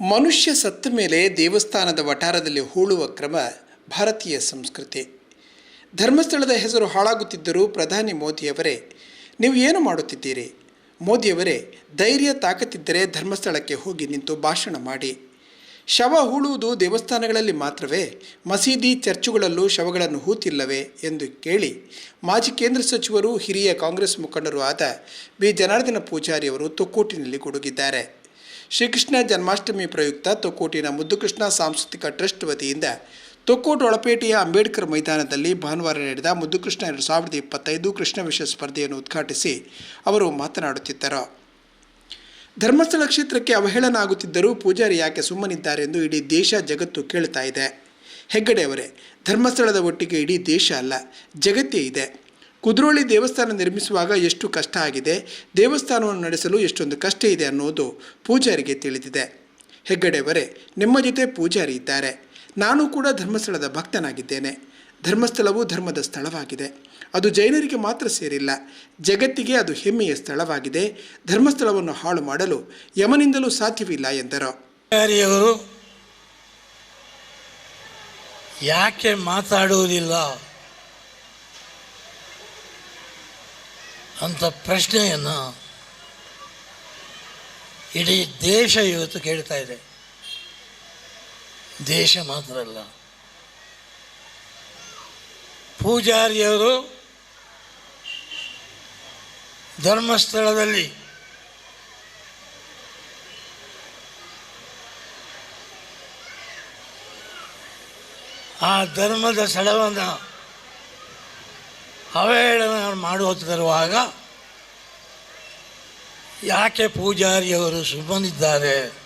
ಮನುಷ್ಯ ಸತ್ತ ಮೇಲೆ ದೇವಸ್ಥಾನದ ವಠಾರದಲ್ಲಿ ಹೂಳುವ ಕ್ರಮ ಭಾರತೀಯ ಸಂಸ್ಕೃತಿ. ಧರ್ಮಸ್ಥಳದ ಹೆಸರು ಹಾಳಾಗುತ್ತಿದ್ದರೂ ಪ್ರಧಾನಿ ಮೋದಿಯವರೇ, ನೀವು ಏನು ಮಾಡುತ್ತಿದ್ದೀರಿ? ಮೋದಿಯವರೇ, ಧೈರ್ಯ ತಾಕತ್ತಿದ್ದರೆ ಧರ್ಮಸ್ಥಳಕ್ಕೆ ಹೋಗಿ ನಿಂತು ಭಾಷಣ ಮಾಡಿ. ಶವ ಹೂಳುವುದು ದೇವಸ್ಥಾನಗಳಲ್ಲಿ ಮಾತ್ರವೇ, ಮಸೀದಿ ಚರ್ಚುಗಳಲ್ಲೂ ಶವಗಳನ್ನು ಹೂತಿಲ್ಲವೇ ಎಂದು ಕೇಳಿ ಮಾಜಿ ಕೇಂದ್ರ ಸಚಿವರು ಹಿರಿಯ ಕಾಂಗ್ರೆಸ್ ಮುಖಂಡರೂ ಆದ ಬಿ. ಜನಾರ್ದನ ಪೂಜಾರಿಯವರು ತುಕ್ಕೂಟಿನಲ್ಲಿ ಗುಡುಗಿದ್ದಾರೆ. ಶ್ರೀಕೃಷ್ಣ ಜನ್ಮಾಷ್ಟಮಿ ಪ್ರಯುಕ್ತ ತೊಕ್ಕೋಟಿನ ಮುದ್ದುಕೃಷ್ಣ ಸಾಂಸ್ಕೃತಿಕ ಟ್ರಸ್ಟ್ ವತಿಯಿಂದ ತೊಕ್ಕೋಟು ಒಳಪೇಟೆಯ ಅಂಬೇಡ್ಕರ್ ಮೈದಾನದಲ್ಲಿ ಭಾನುವಾರ ನಡೆದ ಮುದ್ದುಕೃಷ್ಣ ಎರಡು ಸಾವಿರದ ಇಪ್ಪತ್ತೈದು ಕೃಷ್ಣ ವಿಷಯ ಸ್ಪರ್ಧೆಯನ್ನು ಉದ್ಘಾಟಿಸಿ ಅವರು ಮಾತನಾಡುತ್ತಿದ್ದರು. ಧರ್ಮಸ್ಥಳ ಕ್ಷೇತ್ರಕ್ಕೆ ಅವಹೇಳನ ಆಗುತ್ತಿದ್ದರೂ ಪೂಜಾರಿ ಯಾಕೆ ಸುಮ್ಮನಿದ್ದಾರೆ ಎಂದು ಇಡೀ ದೇಶ ಜಗತ್ತು ಕೇಳ್ತಾ ಇದೆ. ಹೆಗ್ಗಡೆಯವರೇ ಧರ್ಮಸ್ಥಳದ ಒಟ್ಟಿಗೆ ಇಡೀ ದೇಶ ಅಲ್ಲ, ಜಗತ್ತೇ ಇದೆ. ಕುದ್ರೋಳಿ ದೇವಸ್ಥಾನ ನಿರ್ಮಿಸುವಾಗ ಎಷ್ಟು ಕಷ್ಟ ಆಗಿದೆ, ದೇವಸ್ಥಾನವನ್ನು ನಡೆಸಲು ಎಷ್ಟೊಂದು ಕಷ್ಟ ಇದೆ ಅನ್ನೋದು ಪೂಜಾರಿಗೆ ತಿಳಿದಿದೆ. ಹೆಗ್ಗಡೆಯವರೇ, ನಿಮ್ಮ ಜೊತೆ ಪೂಜಾರಿ ಇದ್ದಾರೆ. ನಾನು ಕೂಡ ಧರ್ಮಸ್ಥಳದ ಭಕ್ತನಾಗಿದ್ದೇನೆ. ಧರ್ಮಸ್ಥಳವು ಧರ್ಮದ ಸ್ಥಳವಾಗಿದೆ. ಅದು ಜೈನರಿಗೆ ಮಾತ್ರ ಸೇರಿಲ್ಲ. ಜಗತ್ತಿಗೆ ಅದು ಹೆಮ್ಮೆಯ ಸ್ಥಳವಾಗಿದೆ. ಧರ್ಮಸ್ಥಳವನ್ನು ಹಾಳು ಮಾಡಲು ಯಮನಿಂದಲೂ ಸಾಧ್ಯವಿಲ್ಲ ಎಂದರು. ಯಾಕೆ ಮಾತಾಡುವುದಿಲ್ಲ? ಅಂತ ಪ್ರಶ್ನೆಯನ್ನು ಇಡೀ ದೇಶ ಇವತ್ತು ಕೇಳ್ತಾ ಇದೆ. ದೇಶ ಮಾತ್ರ ಅಲ್ಲ. ಪೂಜಾರಿಯವರು ಧರ್ಮಸ್ಥಳದಲ್ಲಿ ಆ ಧರ್ಮದ ಸ್ಥಳವನ್ನು ಅವಹೇಳನ ಮಾಡುತ್ತಿರುವಾಗ ಯಾಕೆ ಪೂಜಾರಿಯವರು ಸುಮ್ಮನಿದ್ದಾರೆ?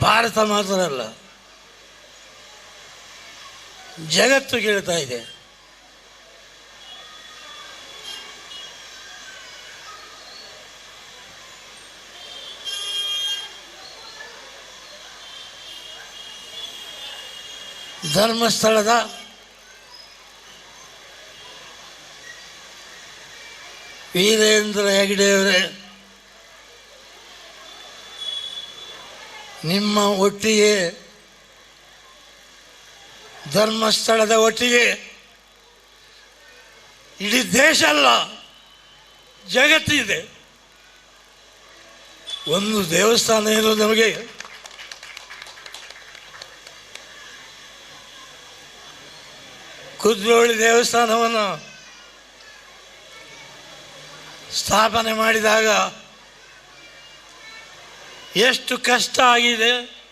ಭಾರತ ಮಾತ್ರ ಅಲ್ಲ ಜಗತ್ತು ಕೇಳ್ತಾ ಇದೆ. ಧರ್ಮಸ್ಥಳದ ವೀರೇಂದ್ರ ಹೆಗಡೆಯವರೇ ನಿಮ್ಮ ಒಟ್ಟಿಗೆ, ಧರ್ಮಸ್ಥಳದ ಒಟ್ಟಿಗೆ, ಇಡೀ ದೇಶ ಅಲ್ಲ, ಜಗತ್ತಿದೆ. ಒಂದು ದೇವಸ್ಥಾನ ಏನು ನಮಗೆ ಕುದ್ರೋಳಿ ದೇವಸ್ಥಾನವನ್ನು ಸ್ಥಾಪನೆ ಮಾಡಿದಾಗ ಎಷ್ಟು ಕಷ್ಟ ಆಗಿದೆ.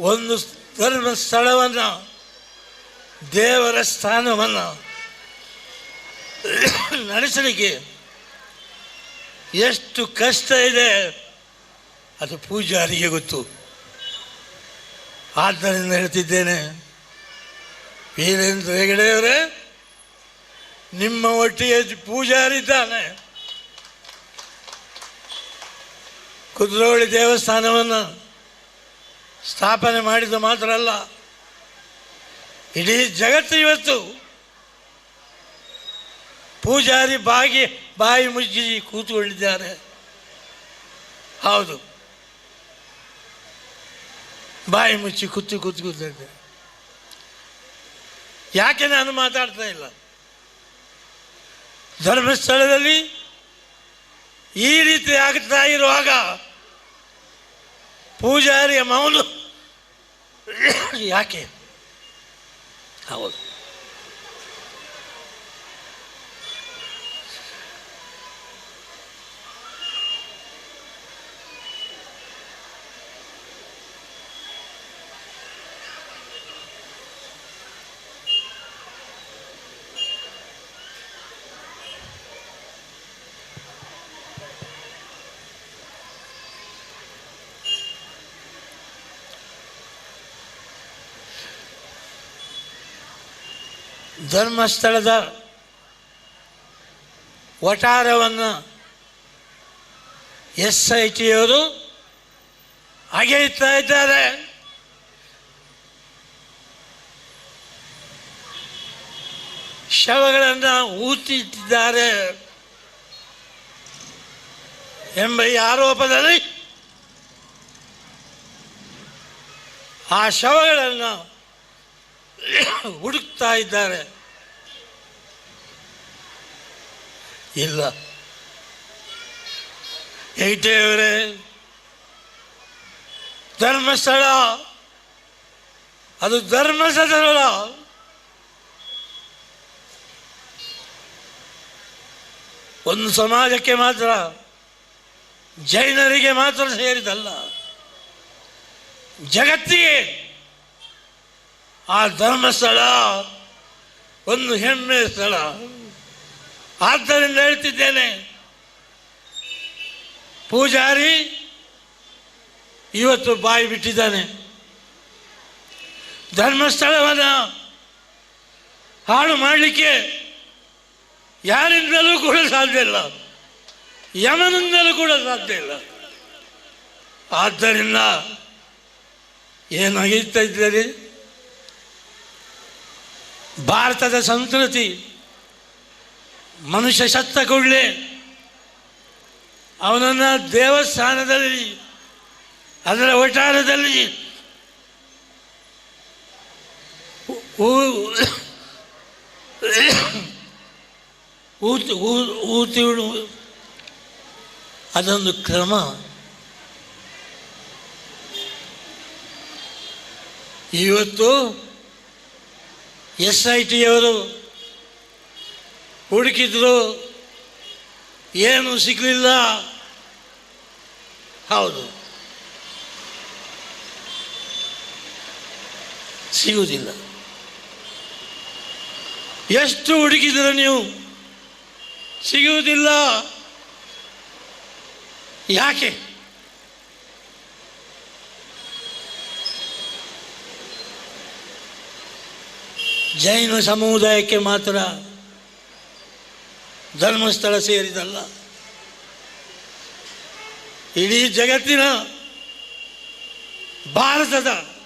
ಒಂದು ಧರ್ಮ ಸ್ಥಳವನ್ನು, ದೇವರ ಸ್ಥಾನವನ್ನು ನಡೆಸಲಿಕ್ಕೆ ಎಷ್ಟು ಕಷ್ಟ ಇದೆ. ಅದು ಪೂಜಾರಿಗೆ ಗೊತ್ತು. ಆದ್ದರಿಂದ ಹೇಳ್ತಿದ್ದೇನೆ. ವೀರೇಂದ್ರ ಹೆಗಡೆಯವರೇ, ನಿಮ್ಮ ಒಟ್ಟಿಗೆ ಪೂಜಾರಿದ್ದಾನೆ ಕುದ್ರೋಳಿ ದೇವಸ್ಥಾನವನ್ನು ಸ್ಥಾಪನೆ ಮಾಡಿದ ಮಾತ್ರ ಅಲ್ಲ, ಇಡೀ ಜಗತ್ತು ಇವತ್ತು ಪೂಜಾರಿ ಬಾಗಿ, ಬಾಯಿ ಮುಚ್ಚಿ ಕೂತ್ಕೊಂಡಿದ್ದಾರೆ. ಹೌದು. ಬಾಯಿ ಮುಚ್ಚಿ ಕೂತು ಕೂತು ಯಾಕೆ ನಾನು ಮಾತಾಡ್ತಾ ಇಲ್ಲ? ಧರ್ಮಸ್ಥಳದಲ್ಲಿ ಈ ರೀತಿ ಆಗ್ತಾ ಇರುವಾಗ ಪೂಜಾರಿಯ ಮೌನ. ಯಾಕೆ? ಹೌದು. ಧರ್ಮಸ್ಥಳದ ವಟಾರವನ್ನು ಎಸ್ ಐ ಟಿಯವರು ಅಗೆಯುತ್ತಾ ಇದ್ದಾರೆ. ಶವಗಳನ್ನು ಊತಿಟ್ಟಿದ್ದಾರೆ. ಎಂಬ ಈ ಆರೋಪದಲ್ಲಿ ಆ ಶವಗಳನ್ನು ಹುಡುಕ್ತಾ ಇದ್ದಾರೆ. ಇಲ್ಲ. ಹೆಗ್ಡೆಯವರೇ ಧರ್ಮಸ್ಥಳ. ಅದು ಧರ್ಮಸ್ಥಳ ಒಂದು ಸಮಾಜಕ್ಕೆ ಮಾತ್ರ ಜೈನರಿಗೆ ಮಾತ್ರ ಸೇರಿದಲ್ಲ. ಜಗತ್ತಿಗೆ ಆ ಧರ್ಮಸ್ಥಳ ಒಂದು ಹೆಮ್ಮೆಯ ಸ್ಥಳ. ಆದ್ದರಿಂದ ಹೇಳ್ತಿದ್ದೇನೆ, ಪೂಜಾರಿ ಇವತ್ತು ಬಾಯಿ ಬಿಟ್ಟಿದ್ದಾನೆ. ಧರ್ಮಸ್ಥಳವನ್ನು ಹಾಳು ಮಾಡಲಿಕ್ಕೆ ಯಾರಿಂದಲೂ ಕೂಡ ಸಾಧ್ಯ ಇಲ್ಲ. ಯಮನಿಂದಲೂ ಕೂಡ ಸಾಧ್ಯ ಇಲ್ಲ. ಆದ್ದರಿಂದ ಏನಾಗಿರ್ತಾ ಇದ್ದಾರೆ? ಭಾರತದ ಸಂಸ್ಕೃತಿ ಮನುಷ್ಯ ಸತ್ತ ಕೂಡಲೇ ಅವನನ್ನು ದೇವಸ್ಥಾನದಲ್ಲಿ ಅದರ ಒಟ್ಟಾರದಲ್ಲಿ ಊತಿಡು ಅದೊಂದು ಕ್ರಮ. ಇವತ್ತು ಎಸ್ ಐ ಟಿಯವರು ಹುಡುಕಿದ್ರು ಏನು ಸಿಗಲಿಲ್ಲ. ಹೌದು. ಸಿಗುವುದಿಲ್ಲ. ಎಷ್ಟು ಹುಡುಕಿದ್ರು ನೀವು ಸಿಗುವುದಿಲ್ಲ. ಯಾಕೆ? ಜೈನ ಸಮುದಾಯಕ್ಕೆ ಮಾತ್ರ ಧರ್ಮಸ್ಥಳ ಸೇರಿದಲ್ಲ. ಇಡೀ ಜಗತ್ತಿನ ಭಾರತದ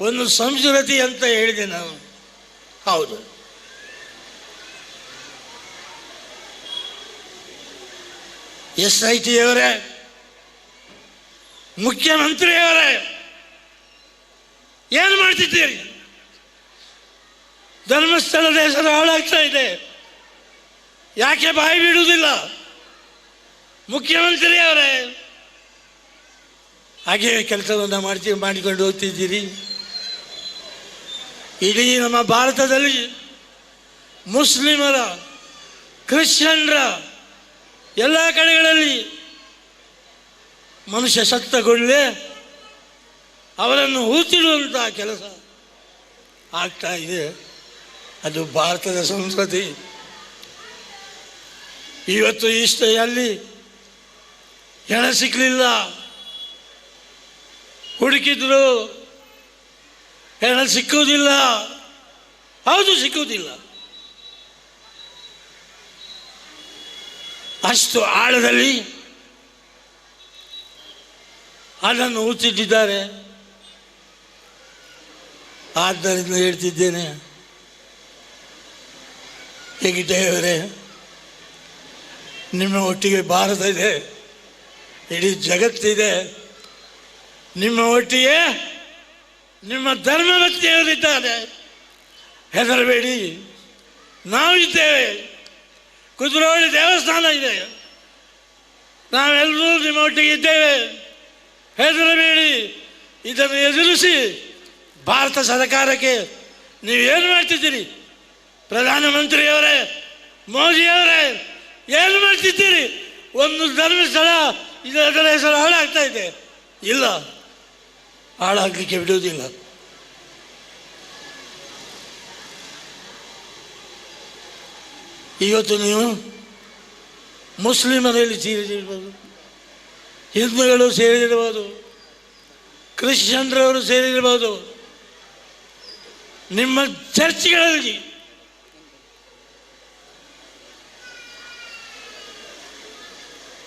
ಒಂದು ಸಂಸ್ಕೃತಿ ಅಂತ ಹೇಳಿದೆ ನಾನು. ಹೌದು. ಎಸ್ ಐ ಟಿಯವರೇ ಮುಖ್ಯಮಂತ್ರಿಯವರೇ, ಏನು ಮಾಡ್ತಿದ್ದೀರಿ? ಧರ್ಮಸ್ಥಳದ ಹೆಸರು ಹಾಳಾಗ್ತಾ ಇದೆ. ಯಾಕೆ ಬಾಯಿ ಬಿಡುವುದಿಲ್ಲ? ಮುಖ್ಯಮಂತ್ರಿ ಅವರೇ, ಹಾಗೆ ಕೆಲಸವನ್ನು ಮಾಡ್ತೀವಿ ಮಾಡಿಕೊಂಡು ಹೋಗ್ತಿದ್ದೀರಿ. ಇಡೀ ನಮ್ಮ ಭಾರತದಲ್ಲಿ ಮುಸ್ಲಿಮರ, ಕ್ರಿಶ್ಚಿಯನ್ರ ಎಲ್ಲ ಕಡೆಗಳಲ್ಲಿ ಮನುಷ್ಯ ಸತ್ತಗೊಳ್ಳೆ ಅವರನ್ನು ಹೂತಿಡುವಂಥ ಕೆಲಸ ಆಗ್ತಾ ಇದೆ. ಅದು ಭಾರತದ ಸಂಸ್ಕೃತಿ. ಇವತ್ತು ಇಷ್ಟ ಅಲ್ಲಿ ಹೆಣ ಸಿಕ್ಕಲಿಲ್ಲ ಹುಡುಕಿದ್ರು. ಹೆಣ ಸಿಕ್ಕುವುದಿಲ್ಲ. ಹೌದು, ಸಿಕ್ಕುವುದಿಲ್ಲ. ಅಷ್ಟು ಆಳದಲ್ಲಿ ಅದನ್ನು ಹುಚ್ಚಿಟ್ಟಿದ್ದಾರೆ. ಆದ್ದರಿಂದ ಹೇಳ್ತಿದ್ದೇನೆ. ಹೆಗಿಟೆಯವರೇ ನಿಮ್ಮ ಒಟ್ಟಿಗೆ ಭಾರತ ಇದೆ, ಇಡೀ ಜಗತ್ತಿದೆ ನಿಮ್ಮ ಒಟ್ಟಿಗೆ ನಿಮ್ಮ ಧರ್ಮವತ್ತಿಯವರಿದ್ದಾರೆ ಹೆದರಬೇಡಿ ನಾವಿದ್ದೇವೆ ಕುದುರೋಳಿ ದೇವಸ್ಥಾನ ಇದೆ. ನಾವೆಲ್ಲರೂ ನಿಮ್ಮ ಒಟ್ಟಿಗೆ ಇದ್ದೇವೆ. ಹೆದರಬೇಡಿ, ಇದನ್ನು ಎದುರಿಸಿ ಭಾರತ ಸರ್ಕಾರಕ್ಕೆ ನೀವೇನು ಮಾಡ್ತಿದ್ದೀರಿ ಪ್ರಧಾನಮಂತ್ರಿಯವರೇ, ಮೋದಿಯವರೇ, ಏನು ಮಾಡ್ತಿದ್ದೀರಿ? ಒಂದು ಧರ್ಮಸ್ಥಳ ಇದರ ಹೆಸರು ಹಾಳಾಗ್ತಾ ಇದೆ. ಇಲ್ಲ, ಹಾಳಾಗಲಿಕ್ಕೆ ಬಿಡುವುದಿಲ್ಲ. ಇವತ್ತು ನೀವು ಮುಸ್ಲಿಮರಲ್ಲಿ ಸೇರಿದಿರ್ಬೋದು, ಹಿಂದೂಗಳು ಸೇರಿದಿರ್ಬೋದು, ಕ್ರಿಶ್ಚಿಯನ್ರವರು ಸೇರಿರ್ಬೋದು ನಿಮ್ಮ ಚರ್ಚ್ಗಳಲ್ಲಿ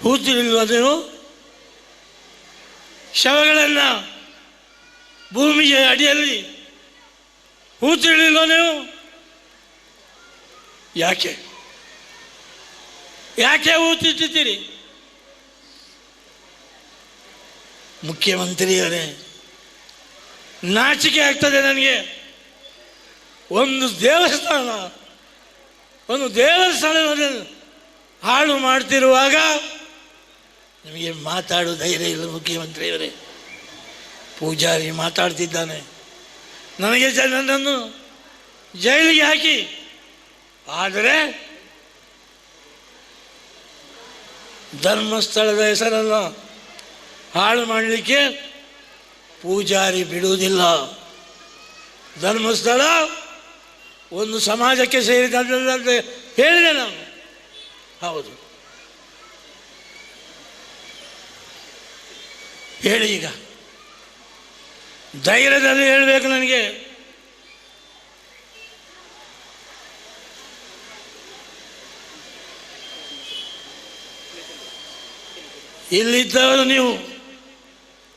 ಹೂತಿರಿಲ್ವ ನೀವು ಶವಗಳನ್ನು ಭೂಮಿಯ ಅಡಿಯಲ್ಲಿ ಹೂತಿರಲಿಲ್ವ ನೀವು ಯಾಕೆ? ಯಾಕೆ ಊತಿಟ್ಟಿದ್ದೀರಿ ಮುಖ್ಯಮಂತ್ರಿಯವರೇ ನಾಚಿಕೆ ಆಗ್ತದೆ ನನಗೆ. ಒಂದು ದೇವಸ್ಥಾನ, ಒಂದು ದೇವಸ್ಥಾನದಲ್ಲಿ ಹಾಳು ಮಾಡ್ತಿರುವಾಗ ನಿಮಗೆ ಮಾತಾಡೋ ಧೈರ್ಯ ಇಲ್ಲ ಮುಖ್ಯಮಂತ್ರಿಯವರೇ ಪೂಜಾರಿ ಮಾತಾಡ್ತಿದ್ದಾನೆ. ನನಗೆ ನನ್ನನ್ನು ಜೈಲಿಗೆ ಹಾಕಿ. ಆದರೆ ಧರ್ಮಸ್ಥಳದ ಹೆಸರನ್ನು ಹಾಳು ಮಾಡಲಿಕ್ಕೆ ಪೂಜಾರಿ ಬಿಡುವುದಿಲ್ಲ. ಧರ್ಮಸ್ಥಳ ಒಂದು ಸಮಾಜಕ್ಕೆ ಸೇರಿದಂತೆ ಹೇಳಿದೆ ನಾನು. ಹೌದು. ಹೇಳಿ ಈಗ. ಧೈರ್ಯದಲ್ಲಿ ಹೇಳಬೇಕು ನನಗೆ. ಇಲ್ಲಿದ್ದವರು ನೀವು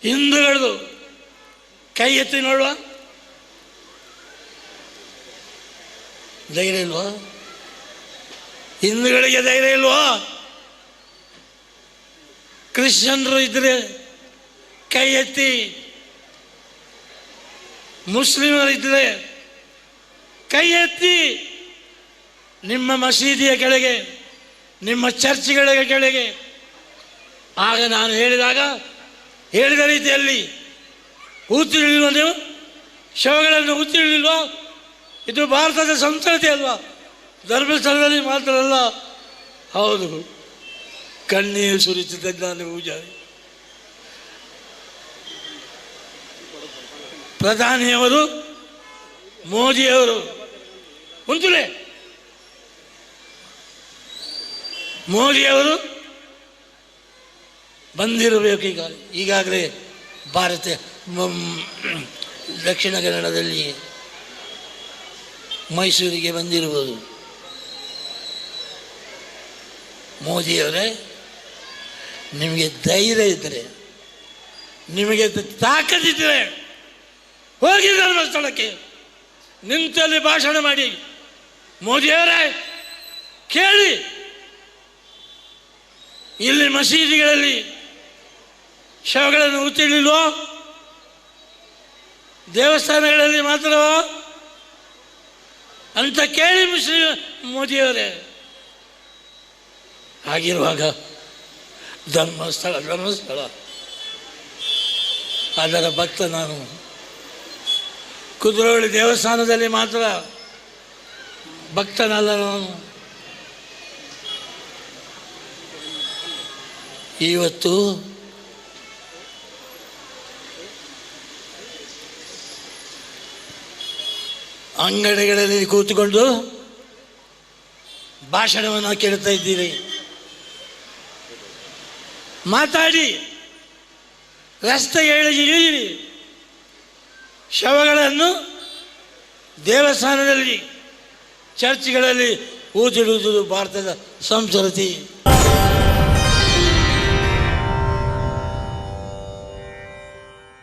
ಹಿಂದುಗಳದು. ಕೈ ಎತ್ತಿ ನೋಡುವ. ಧೈರ್ಯ ಇಲ್ವಾ? ಹಿಂದುಗಳಿಗೆ ಧೈರ್ಯ ಇಲ್ವಾ? ಕ್ರಿಶ್ಚಿಯನ್ರು ಇದ್ರೆ ಕೈ ಎತ್ತಿ ಮುಸ್ಲಿಮರಿದ್ದರೆ ಕೈ ಎತ್ತಿ ನಿಮ್ಮ ಮಸೀದಿಯ ಕೆಳಗೆ, ನಿಮ್ಮ ಚರ್ಚ್ಗಳ ಕೆಳಗೆ. ಆಗ ನಾನು ಹೇಳಿದಾಗ, ಹೇಳಿದ ರೀತಿಯಲ್ಲಿ ಊತಿರಲಿಲ್ವ ನೀವು? ಶವಗಳನ್ನು ಊತಿರಲಿಲ್ವಾ ಇದು ಭಾರತದ ಸಂಸ್ಕೃತಿ ಅಲ್ವಾ? ಧರ್ಮಸ್ಥಳದಲ್ಲಿ ಮಾತ್ರ ಅಲ್ಲ. ಹೌದು. ಕಣ್ಣೀರು ಸುರಿಸುತ್ತಿದ್ದಾನೆ ಪೂಜಾರಿ. ಪ್ರಧಾನಿಯವರು, ಮೋದಿಯವರು ಉಂಟುಲೆ ಮೋದಿಯವರು ಬಂದಿರಬೇಕು ಈಗ. ಈಗಾಗಲೇ ಭಾರತ ದಕ್ಷಿಣ ಕನ್ನಡದಲ್ಲಿ ಮೈಸೂರಿಗೆ ಬಂದಿರುವುದು. ಮೋದಿಯವರೇ, ನಿಮಗೆ ಧೈರ್ಯ ಇದ್ದರೆ ನಿಮಗೆ ತಾಕತ್ತಿದ್ದರೆ ಹೋಗಿ ಧರ್ಮಸ್ಥಳಕ್ಕೆ. ನಿಂತಲ್ಲಿ ಭಾಷಣ ಮಾಡಿ. ಮೋದಿಯವರೇ, ಕೇಳಿ. ಇಲ್ಲಿ ಮಸೀದಿಗಳಲ್ಲಿ ಶವಗಳನ್ನು ಉತ್ತಿಳಿಲ್ವೋ ದೇವಸ್ಥಾನಗಳಲ್ಲಿ ಮಾತ್ರವೋ? ಅಂತ ಕೇಳಿ ಮುಸ್ಲಿಂ ಮೋದಿಯವರೇ. ಆಗಿರುವಾಗ ಧರ್ಮಸ್ಥಳ ಧರ್ಮಸ್ಥಳ. ಅದರ ಭಕ್ತ ನಾನು. ಕುದುರೋಳಿ ದೇವಸ್ಥಾನದಲ್ಲಿ ಮಾತ್ರ ಭಕ್ತನಲ್ಲ ನಾನು ಇವತ್ತು ಅಂಗಡಿಗಳಲ್ಲಿ ಕೂತುಕೊಂಡು ಭಾಷಣವನ್ನು ಕೇಳ್ತಾ ಇದ್ದೀರಿ. ಮಾತಾಡಿ. ರಸ್ತೆ ಹೇಳಿ ಇಳಿಯಿರಿ ಶವಗಳನ್ನು ದೇವಸ್ಥಾನದಲ್ಲಿ ಚರ್ಚ್ಗಳಲ್ಲಿ ಊದಿಡುವುದು ಭಾರತದ ಸಂಸ್ಕೃತಿ.